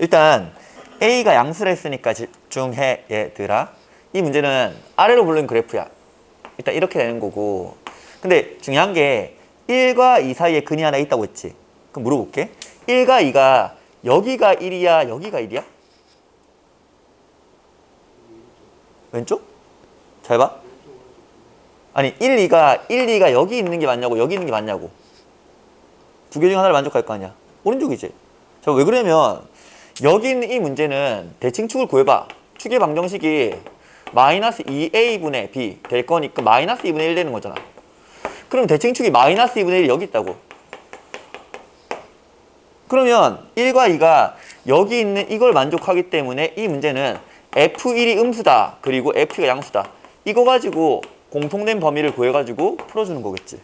일단 A가 양수라 했으니까 집중해 얘들아. 이 문제는 아래로 불린 그래프야. 일단 이렇게 되는 거고. 근데 중요한 게 1과 2 사이에 근이 하나 있다고 했지. 그럼 물어볼게. 1과 2가 여기가 1이야, 여기가 1이야? 왼쪽? 잘 봐. 아니 1, 2가 1, 2가 여기 있는 게 맞냐고 여기 있는 게 맞냐고 두 개 중 하나를 만족할 거 아니야 오른쪽이지 자왜 그러면 여기 있는 이 문제는 대칭축을 구해봐 축의 방정식이 마이너스 2a분의 b 될 거니까 마이너스 2분의 1 되는 거잖아 그럼 대칭축이 마이너스 2분의 1 여기 있다고 그러면 1과 2가 여기 있는 이걸 만족하기 때문에 이 문제는 F1이 음수다. 그리고 F2가 양수다. 이거 가지고 공통된 범위를 구해가지고 풀어주는 거겠지.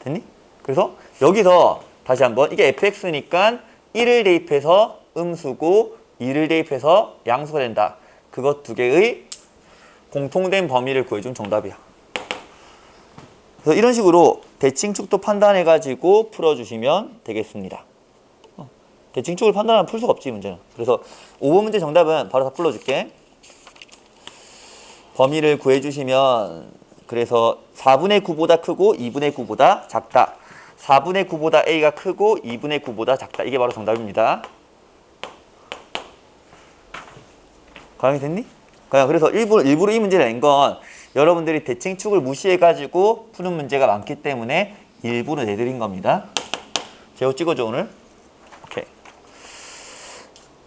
됐니? 그래서 여기서 다시 한번 이게 fx니까 1을 대입해서 음수고 2를 대입해서 양수가 된다. 그것 두 개의 공통된 범위를 구해준 정답이야. 그래서 이런 식으로 대칭축도 판단해가지고 풀어주시면 되겠습니다. 대칭축을 판단하면 풀 수가 없지 이 문제는. 그래서 5번 문제 정답은 바로 다 풀어줄게. 범위를 구해주시면 그래서 4분의 9보다 크고 2분의 9보다 작다. 4분의 9보다 A가 크고 2분의 9보다 작다. 이게 바로 정답입니다. 가영이 됐니? 가영 그래서 일부러, 일부러 이 문제를 낸 건 여러분들이 대칭축을 무시해가지고 푸는 문제가 많기 때문에 일부러 내드린 겁니다. 제호 찍어줘 오늘.